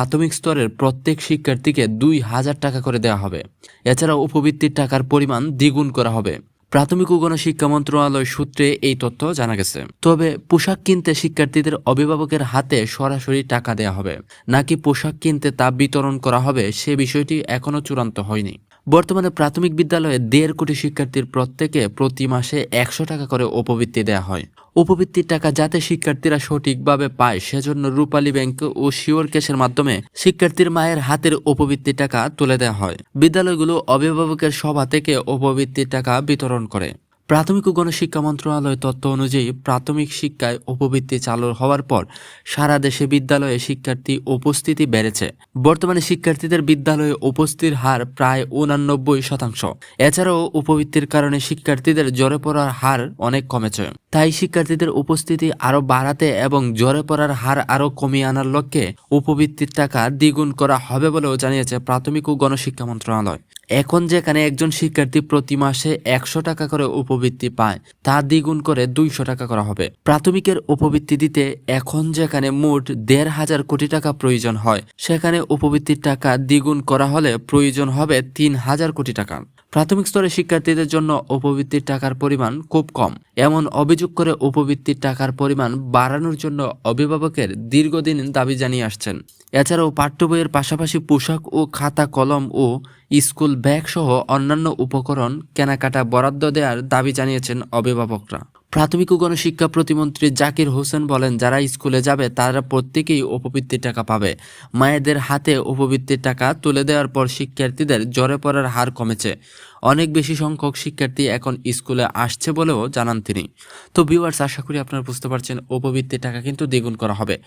প্রাথমিক স্তরের প্রত্যেক শিক্ষার্থীকে দুই হাজার টাকা করে দেওয়া হবে। এছাড়া উপবৃত্তির টাকার পরিমাণ দ্বিগুণ করা হবে। প্রাথমিক ও গণশিক্ষা মন্ত্রণালয় সূত্রে এই তথ্য জানা গেছে। তবে পোশাক কিনতে শিক্ষার্থীদের অভিভাবকের হাতে সরাসরি টাকা দেওয়া হবে। নাকি পোশাক কিনতে তা বিতরণ করা হবে সে বিষয়টি এখনও চূড়ান্ত হয়নি। বর্তমানে প্রাথমিক বিদ্যালয়ে দেড় কোটি শিক্ষার্থীর প্রত্যেকে প্রতি মাসে একশো টাকা করে উপবৃত্তি দেওয়া হয়। উপবৃত্তির টাকা যাতে শিক্ষার্থীরা সঠিকভাবে পায়, সেজন্য রূপালী ব্যাংক ও শিওর ক্যাশের মাধ্যমে শিক্ষার্থীর মায়ের হাতের উপবৃত্তির টাকা তুলে দেওয়া হয়। বিদ্যালয়গুলো অভিভাবকের সভা থেকে উপবৃত্তির টাকা বিতরণ করে। প্রাথমিক ও গণশিক্ষা মন্ত্রণালয় তথ্য অনুযায়ী প্রাথমিক শিক্ষায় উপবৃত্তি চালু হওয়ার পর সারা দেশে বিদ্যালয়ে শিক্ষার্থী উপস্থিতি বেড়েছে। বর্তমানে শিক্ষার্থীদের বিদ্যালয়ে উপস্থিতির হার প্রায় উনানব্বই শতাংশ। এছাড়াও উপবৃত্তির কারণে শিক্ষার্থীদের জ্বরে পড়ার হার অনেক কমেছে। তাই শিক্ষার্থীদের উপস্থিতি আরও বাড়াতে এবং জ্বরে পড়ার হার আরও কমিয়ে আনার লক্ষ্যে উপবৃত্তির টাকা দ্বিগুণ করা হবে বলেও জানিয়েছে প্রাথমিক ও গণশিক্ষা মন্ত্রণালয়। এখন যেখানে একজন শিক্ষার্থী প্রতি মাসে একশো টাকা করে উপবৃত্তি পায়, তা দ্বিগুণ করে দুইশো টাকা করা হবে। প্রাথমিকের উপবৃত্তি দিতে এখন যেখানে মোট দেড় হাজার কোটি টাকা প্রয়োজন হয়, সেখানে উপবৃত্তির টাকা দ্বিগুণ করা হলে প্রয়োজন হবে তিন হাজার কোটি টাকা। প্রাথমিক স্তরে শিক্ষার্থীদের জন্য উপবৃত্তির টাকার পরিমাণ খুব কম। এমন অভিযোগ করে উপবৃত্তির টাকার পরিমাণ বাড়ানোর জন্য অভিভাবকের দীর্ঘদিন দাবি জানিয়ে আসছেন। এছাড়াও পাঠ্য বইয়ের পাশাপাশি পোশাক ও খাতা, কলম ও স্কুল ব্যাগ সহ অন্যান্য উপকরণ, কেনাকাটা বরাদ্দ দেওয়ার দাবি জানিয়েছেন অভিভাবকরা। প্রাথমিক ও গণশিক্ষা প্রতিমন্ত্রী জাকির হোসেন বলেন, যারা স্কুলে যাবে, তারা প্রত্যেকেই উপবৃত্তির টাকা পাবে। মায়েদের হাতে উপবৃত্তির টাকা তুলে দেওয়ার পর শিক্ষার্থীদের জ্বরে পড়ার হার কমেছে। অনেক বেশি সংখ্যক শিক্ষার্থী এখন স্কুলে আসছে বলেও জানান তিনি। তো ভিউয়ার্স আশা করি আপনারা বুঝতে পারছেন, উপবৃত্তির টাকা কিন্তু দ্বিগুণ করা হবে।